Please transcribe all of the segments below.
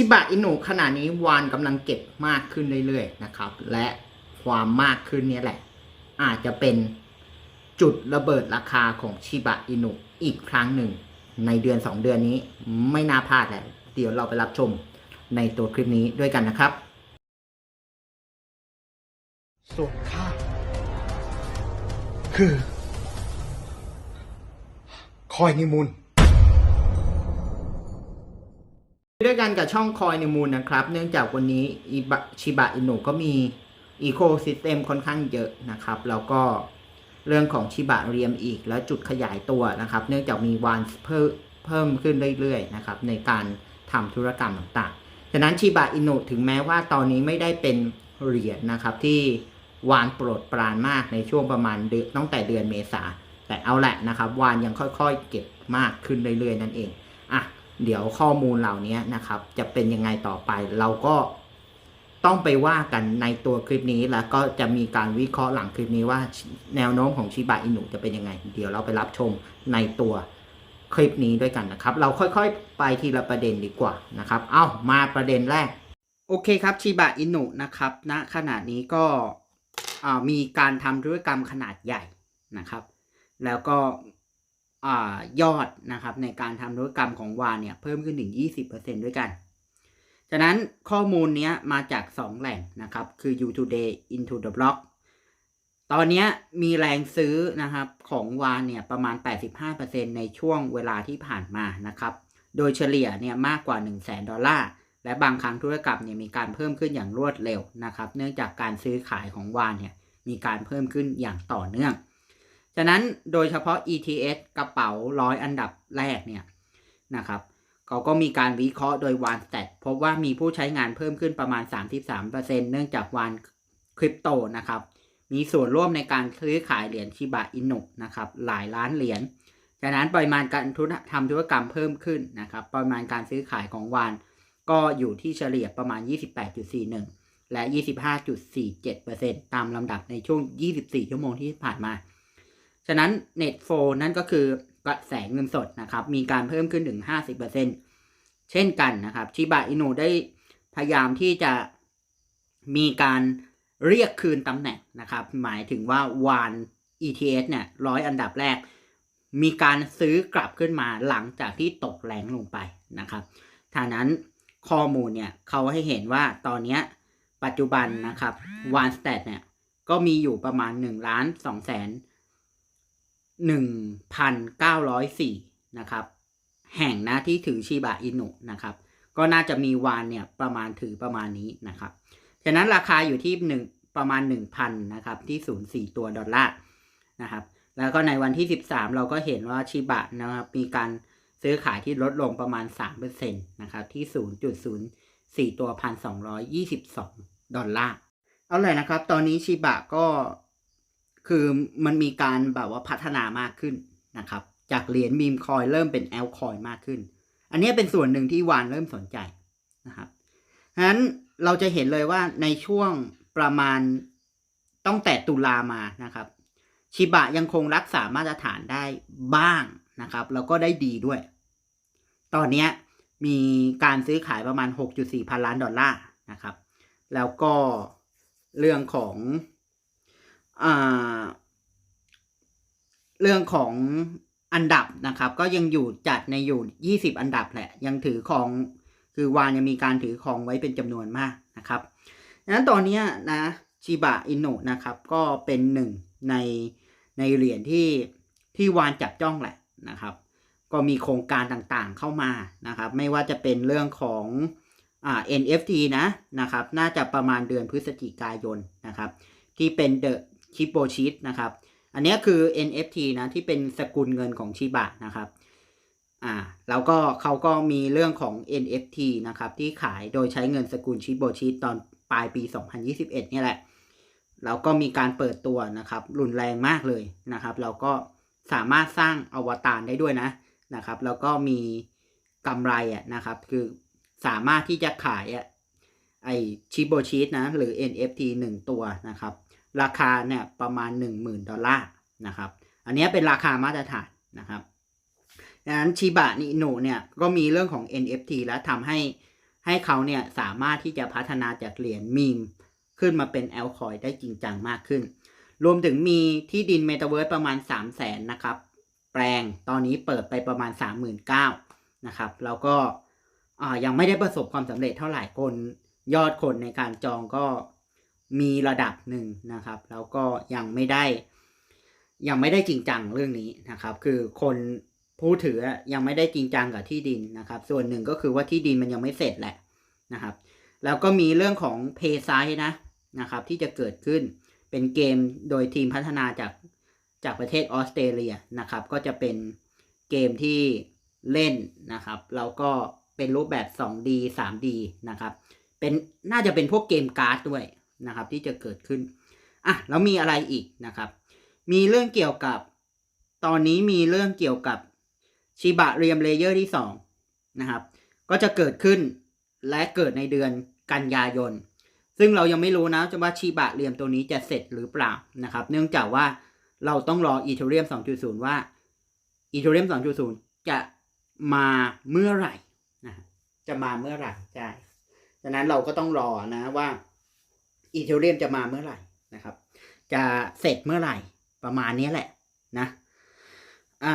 ชิบะอินุขณะนี้วานกำลังเก็บมากขึ้นเรื่อยๆนะครับ และความมากขึ้นนี่ยแหละ อาจจะเป็นจุดระเบิดราคาของชิบะอินุอีกครั้งหนึ่ง ในเดือน 2 เดือนนี้ไม่น่าพลาดแล้วเดี๋ยวเราไปรับชมในตัวคลิปนี้ด้วยกันนะครับ ส่วนข้าคือ คอยนิมุน ด้วยกันกับช่องคอยในมูลนะครับ เนื่องจากวันนี้ชิบะอินุก็มีอีโคซิสเต็มค่อนข้างเยอะนะครับ แล้วก็เรื่องของชิบะเรียมอีก แล้วจุดขยายตัวนะครับ เนื่องจากมีวานเพิ่มเพิ่มขึ้นเรื่อยๆนะครับในการทำธุรกรรมต่างๆ ฉะนั้นชิบะอินุถึงแม้ว่าตอนนี้ไม่ได้เป็นเหรียญนะครับที่วานโปรดปรานมากในช่วงประมาณเดือนตั้งแต่เดือนเมษาแต่เอาแหละนะครับ วานยังค่อยๆ เก็บมากขึ้นเรื่อยๆ นั่นเองอะ เดี๋ยวข้อมูลเหล่านี้นะครับ จะเป็นยังไงต่อไป เราก็ต้องไปว่ากันในตัวคลิปนี้แล้วก็จะมีการวิเคราะห์หลังคลิปนี้ว่าแนวโน้มของชิบะอินุจะเป็นยังไง เดี๋ยวเราไปรับชมในตัวคลิปนี้ด้วยกันนะครับ เราค่อยๆ ไปทีละประเด็นดีกว่านะครับ เอามาประเด็นแรก โอเคครับชิบะอินุนะครับณขณะนี้ก็มีการทำธุรกรรมขนาดใหญ่นะครับ แล้วก็ อยอดนะครับในการทำธุรกรรมของวานเนี่ยเพิ่มขึ้นถึง 20%ด้วยกัน ฉะนั้นข้อมูลนี้มาจาก 2 แหล่งนะครับ คือ You Today Into the Block ตอนนี้มีแรงซื้อนะครับของวานเนี่ยประมาณ 85%ในช่วงเวลาที่ผ่านมานะครับ โดยเฉลี่ยเนี่ยมากกว่า 1 0 0 0 0แดอลลาร์ และบางครั้งธุรกรรมเนี่ยมีการเพิ่มขึ้นอย่างรวดเร็วนะครับ เนื่องจากการซื้อขายของวานเนี่ยมีการเพิ่มขึ้นอย่างต่อเนื่อง ฉะนั้นโดยเฉพาะ ETS กระเป๋าร้อยอันดับแรกเนี่ยนะครับเขาก็มีการวิเคราะห์โดยวานสเตทพบว่ามีผู้ใช้งานเพิ่มขึ้นประมาณ 33%เนื่องจากวานคริปโตนะครับ มีส่วนร่วมในการซื้อขายเหรียญชิบะอินุนะครับ หลายล้านเหรียญฉะนั้นปริมาณการทุนทำธุรกรรมเพิ่มขึ้นนะครับ ปริมาณการซื้อขายของวานก็อยู่ที่เฉลี่ยประมาณ 28.41 และ 25.47%ตามลำดับในช่วง 24 ชั่วโมงที่ผ่านมา ฉะนั้น Net Flow นั่นก็คือกระแสเงินสดนะครับ มีการเพิ่มขึ้นถึง 50%เช่นกันนะครับชิบะอินุได้พยายามที่จะมีการเรียกคืนตำแหน่งนะครับ หมายถึงว่าวาน ETS เนี่ยร้อยอันดับแรก มีการซื้อกลับขึ้นมาหลังจากที่ตกแรงลงไปนะครับทานั้นข้อมูลเนี่ยเขาให้เห็นว่าตอนนี้ปัจจุบันนะครับวานสเตทเนี่ยก็มีอยู่ประมาณ1ล้าน2แสน 1,904 นะครับ แห่งนะที่ถือชิบะอินุนะครับ ก็น่าจะมีวานเนี่ยประมาณถือประมาณนี้นะครับ ฉะนั้นราคาอยู่ที่หนึ่งประมาณ 1,000 นะครับที่0.4ตัวดอลลาร์นะครับ แล้วก็ในวันที่ 13 เราก็เห็นว่าชิบะนะครับมีการซื้อขายที่ลดลงประมาณ 3%นะครับที่ 0.04 ตัว 1,222 ดอลลาร์ เอาเลยนะครับ ตอนนี้ชิบะก็ คือมันมีการแบบว่าพัฒนามากขึ้นนะครับ จากเหรียญมีมคอยเริ่มเป็นแอลคอยมากขึ้น อันนี้เป็นส่วนหนึ่งที่วานเริ่มสนใจนะครับฉะนั้นเราจะเห็นเลยว่าในช่วงประมาณต้องแต่ตุลามานะครับ ชิบะยังคงรักษามาตรฐานได้บ้างนะครับ แล้วก็ได้ดีด้วย ตอนนี้มีการซื้อขายประมาณ 6.4 พันล้านดอลลาร์นะครับ แล้วก็เรื่องของ เรื่องของอันดับนะครับ ก็ยังอยู่จัดในอยู่ 20 อันดับแหละ ยังถือของคือวานยังมีการถือของไว้เป็นจำนวนมากนะครับดังนั้นตอนนี้นะชิบะอินุนะครับ ก็เป็นหนึ่งในในเหรียญที่ที่วานจับจ้องแหละนะครับ ก็มีโครงการต่างๆเข้ามานะครับ ไม่ว่าจะเป็นเรื่องของอ่า NFT นะนะครับ น่าจะประมาณเดือนพฤศจิกายนนะครับ ที่เป็น The c h i p o Cheat นะครับ อันนี้คือ NFT นะที่เป็นสกุลเงินของชิบะนะครับอ่าแล้วก็เขาก็มีเรื่องของ NFT นะครับที่ขายโดยใช้เงินสกุลชิโบชิตอนปลายปี 2021 เนี่ยแหละ แล้วก็มีการเปิดตัวนะครับ รุนแรงมากเลยนะครับ แล้วก็สามารถสร้างอวตารได้ด้วยนะนะครับ แล้วก็มีกำไรอะนะครับ คือสามารถที่จะขายอะไอชิโบชินะหรือ NFT 1 ตัวนะครับ ราคาเนี่ยประมาณ 10,000 ดอลลาร์นะครับ อันนี้เป็นราคามาตรฐานนะครับดังนั้นชิบะนิโนเนี่ยก็มีเรื่องของ NFT แล้วทำให้ให้เขาเนี่ยสามารถที่จะพัฒนาจากเหรียญมีมขึ้นมาเป็นแอลคอยได้จริงจังมากขึ้น รวมถึงมีที่ดินเมตาเวิร์สประมาณ 3 0 0แสนนะครับ แปลงตอนนี้เปิดไปประมาณ 39,000นะครับ แล้วก็ยังไม่ได้ประสบความสำเร็จเท่าไหร่คนยอดคนในการจองก็ มีระดับหนึ่งนะครับ แล้วก็ยังไม่ได้ ยังไม่ได้จริงจังเรื่องนี้นะครับ คือคนผู้ถือยังไม่ได้จริงจังกับที่ดินนะครับ ส่วนหนึ่งก็คือว่าที่ดินมันยังไม่เสร็จแหละนะครับ แล้วก็มีเรื่องของเพย์ไซนะนะครับ ที่จะเกิดขึ้นเป็นเกมโดยทีมพัฒนาจากจากประเทศออสเตรเลียนะครับ ก็จะเป็นเกมที่เล่นนะครับแล้วก็เป็นรูปแบบ 2D 3D นะครับ เป็นน่าจะเป็นพวกเกมการ์ดด้วย นะครับที่จะเกิดขึ้นอะแล้วมีอะไรอีกนะครับ มีเรื่องเกี่ยวกับ ตอนนี้มีเรื่องเกี่ยวกับชิบะเรียมเลเยอร์ที่2นะครับ ก็จะเกิดขึ้นและเกิดในเดือนกันยายน ซึ่งเรายังไม่รู้นะว่าชิบะเรียมตัวนี้จะเสร็จหรือเปล่านะครับ เนื่องจากว่าเราต้องรออีเทเรียม 2.0 ว่าอีเทเรียม 2.0 จะมาเมื่อไหร่นะจะมาเมื่อไหร่ใช่ฉะนั้นเราก็ต้องรอนะว่า อีเทเรียมจะมาเมื่อไหร่นะครับ จะเสร็จเมื่อไหร่ประมาณนี้แหละนะ อ่า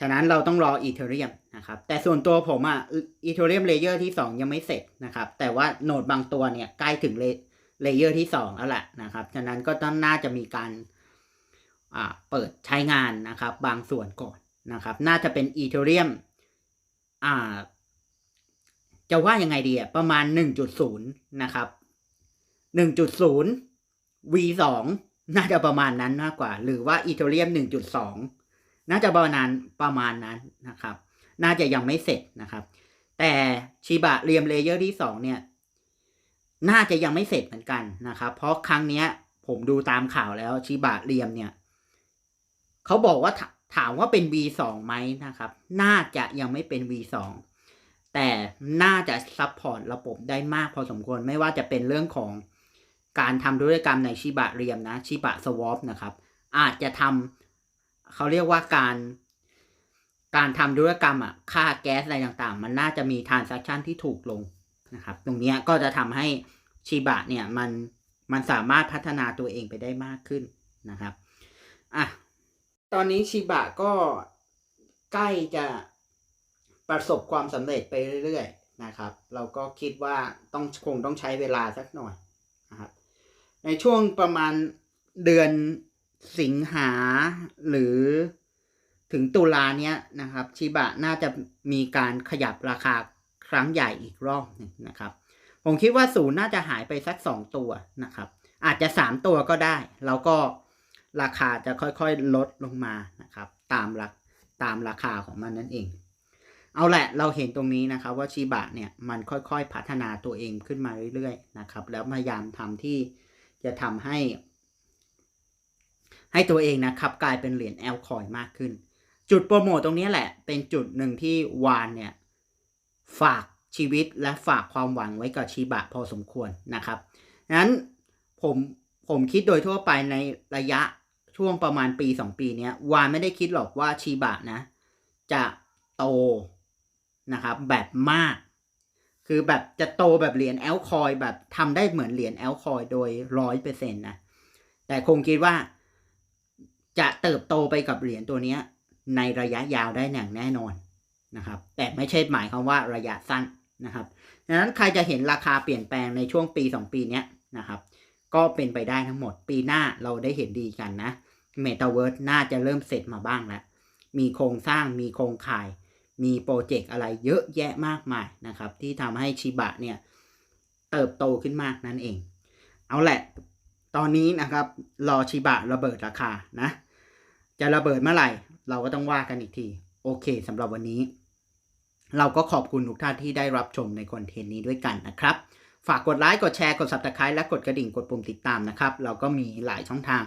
ฉะนั้นเราต้องรออีเทเรียมนะครับ แต่ส่วนตัวผมอะอีเทเรียมเลเยอร์ที่ 2 ยังไม่เสร็จนะครับ แต่ว่าโนดบางตัวเนี่ยใกล้ถึงเลเยอร์ที่ 2 แล้วแหละนะครับ ฉะนั้นก็ต้องน่าจะมีการอ่าเปิดใช้งานนะครับ บางส่วนก่อนนะครับ น่าจะเป็นอีเทเรียมอ่าจะว่ายังไงดีอะประมาณ 1.0 นะครับ 1.0 V2 น่าจะประมาณนั้นมากกว่า หรือว่าอีเทเรียม 1.2 น่าจะประมาณประมาณนั้นนะครับ น่าจะยังไม่เสร็จนะครับ แต่ชิบะเรียมเลเยอร์ที่ 2 เนี่ย น่าจะยังไม่เสร็จเหมือนกันนะครับ เพราะครั้งเนี้ย ผมดูตามข่าวแล้วชิบะเรียมเนี่ยเขาบอกว่าถถามว่าเป็น V2 ไหมนะครับ น่าจะยังไม่เป็น V2 แต่น่าจะซัพพอร์ตระบบได้มากพอสมควรไม่ว่าจะเป็นเรื่องของ การทำธุรกรรมในชิบะเรียมนะชิบะสวอปนะครับ อาจจะทำเขาเรียกว่าการ การทำธุรกรรมอะค่าแก๊สอะไรต่างๆ มันน่าจะมีทรานซัคชันที่ถูกลงนะครับ ตรงนี้ก็จะทำให้ชิบะเนี่ยมันมันสามารถพัฒนาตัวเองไปได้มากขึ้นนะครับอะตอนนี้ชิบะก็ใกล้จะประสบความสำเร็จไปเรื่อยๆนะครับ เราก็คิดว่าต้องคงต้องใช้เวลาสักหน่อย ในช่วงประมาณเดือนสิงหาหรือถึงตุลาเนี้ยนะครับชิบะน่าจะมีการขยับราคาครั้งใหญ่อีกรอบหนึงนะครับ ผมคิดว่าศูนย์น่าจะหายไปสักสองตัวนะครับ อาจจะสามตัวก็ได้ แล้วก็ราคาจะค่อยๆลดลงมานะครับ ตามราตามราคาของมันนั่นเอง เอาแหละเราเห็นตรงนี้นะครับว่าชิบะเนี่ยมันค่อยๆพัฒนาตัวเองขึ้นมาเรื่อยๆนะครับ แล้วพยายามทำที่ จะทำให้ ให้ตัวเองนะครับกลายเป็นเหรียญแอลคอยมากขึ้น จุดโปรโมทตรงนี้แหละ เป็นจุดหนึ่งที่วานเนี่ยฝากชีวิตและฝากความหวังไว้กับชิบะพอสมควรนะครับนั้นผมผมคิดโดยทั่วไปในระยะช่วงประมาณปีสองปีนี้วานไม่ได้คิดหรอกว่าชิบะนะ จะโตนะครับแบบมาก คือแบบจะโตแบบเหรียญแอลคอยแบบทำได้เหมือนเหรียญแอลคอยโดยร้อยเปอร์เซ็นต์นะ แต่คงคิดว่าจะเติบโตไปกับเหรียญตัวนี้ในระยะยาวได้อย่างแน่นอนนะครับ แต่ไม่ใช่หมายความว่าระยะสั้นนะครับดังนั้นใครจะเห็นราคาเปลี่ยนแปลงในช่วงปี 2 ปีนี้นะครับ ก็เป็นไปได้ทั้งหมดปีหน้าเราได้เห็นดีกันนะเมตาเวิร์สน่าจะเริ่มเสร็จมาบ้างแล้ว มีโครงสร้างมีโครงข่าย มีโปรเจกต์อะไรเยอะแยะมากมายนะครับ ที่ทำให้ชิบะเนี่ยเติบโตขึ้นมากนั่นเอง เอาแหละ ตอนนี้นะครับ รอชิบะระเบิดราคานะ จะระเบิดเมื่อไหร่ เราก็ต้องว่ากันอีกที โอเคสำหรับวันนี้ เราก็ขอบคุณทุกท่านที่ได้รับชมในคอนเทนต์นี้ด้วยกันนะครับ ฝากกดไลค์กดแชร์กด subscribe และกดกระดิ่งกดปุ่มติดตามนะครับ เราก็มีหลายช่องทาง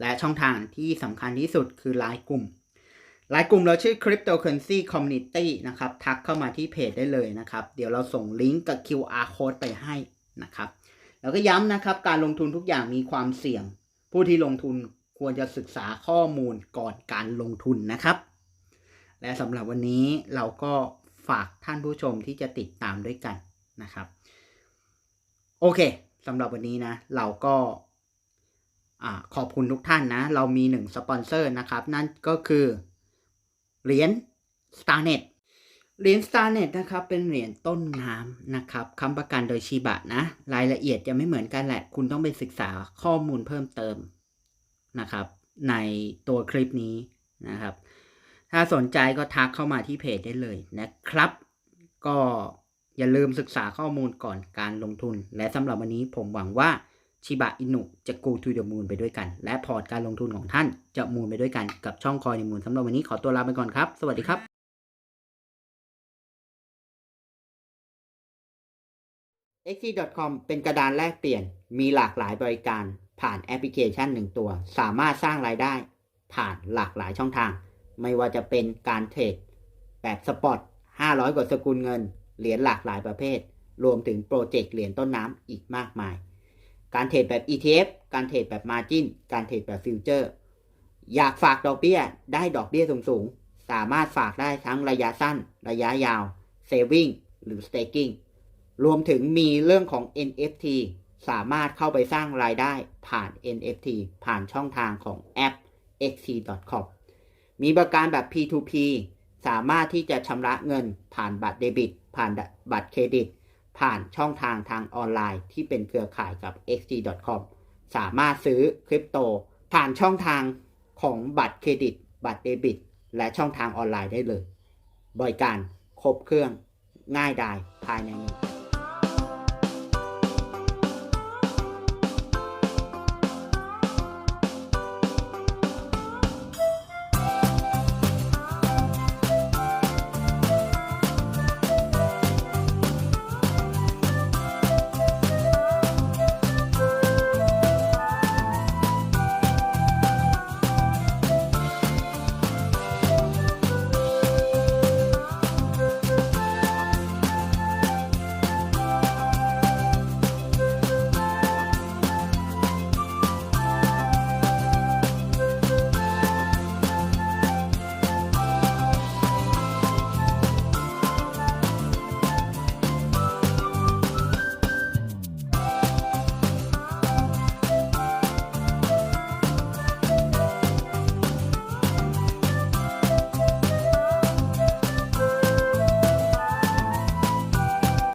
และช่องทางที่สำคัญที่สุดคือไลน์กลุ่ม ไลน์กลุ่มเราชื่อ Cryptocurrency Community นะครับ ทักเข้ามาที่เพจได้เลยนะครับ เดี๋ยวเราส่งลิงก์กับ QR code ไปให้นะครับ แล้วก็ย้ำนะครับ การลงทุนทุกอย่างมีความเสี่ยง ผู้ที่ลงทุนควรจะศึกษาข้อมูลก่อนการลงทุนนะครับ และสำหรับวันนี้เราก็ฝากท่านผู้ชมที่จะติดตามด้วยกันนะครับ โอเคสำหรับวันนี้นะ เราก็อขอบคุณทุกท่านนะ เรามีหนึ่งสปอนเซอร์นะครับ นั่นก็คือ เหรียญ StarNet เหรียญ StarNet นะครับเป็นเหรียญต้นน้ำนะครับคำประกันโดยชิบะนะ รายละเอียดจะไม่เหมือนกันแหละ คุณต้องไปศึกษาข้อมูลเพิ่มเติมนะครับ ในตัวคลิปนี้นะครับ ถ้าสนใจก็ทักเข้ามาที่เพจได้เลยนะครับ ก็อย่าลืมศึกษาข้อมูลก่อนการลงทุน และสำหรับวันนี้ผมหวังว่า ชิบะอินุจะ go to the moon ไปด้วยกัน และพอร์ตการลงทุนของท่านจะมูนไปด้วยกันกับช่องคอยในมูลสำหรับวันนี้ขอตัวลาไปก่อนครับ สวัสดีครับ x.com เป็นกระดานแลกเปลี่ยน มีหลากหลายบริการ ผ่านแอปพลิเคชันหนึ่งตัว สามารถสร้างรายได้ ผ่านหลากหลายช่องทาง ไม่ว่าจะเป็นการเทรดแบบสปอต500 กว่าสกุลเงิน เหรียญหลากหลายประเภท รวมถึงโปรเจกต์เหรียญต้นน้ำอีกมากมาย การเทรดแบบ ETF การเทรดแบบ Margin การเทรดแบบฟิวเจอร์อยากฝากดอกเบี้ยได้ดอกเบี้ยสูงๆ สามารถฝากได้ทั้งระยะสั้น ระยะยาว Saving หรือ Staking รวมถึงมีเรื่องของ NFT สามารถเข้าไปสร้างรายได้ผ่าน NFT ผ่านช่องทางของแอป xt.com มีบริการแบบ P2P สามารถที่จะชำระเงินผ่านบัตรเดบิต ผ่านบัตรเครดิต ผ่านช่องทางทางออนไลน์ที่เป็นเครือข่ายกับ xg com สามารถซื้อคริปโต ผ่านช่องทางของบัตรเครดิต บัตรเดบิต และช่องทางออนไลน์ได้เลย บริการครบเครื่องง่ายดายภายในหนึ่ง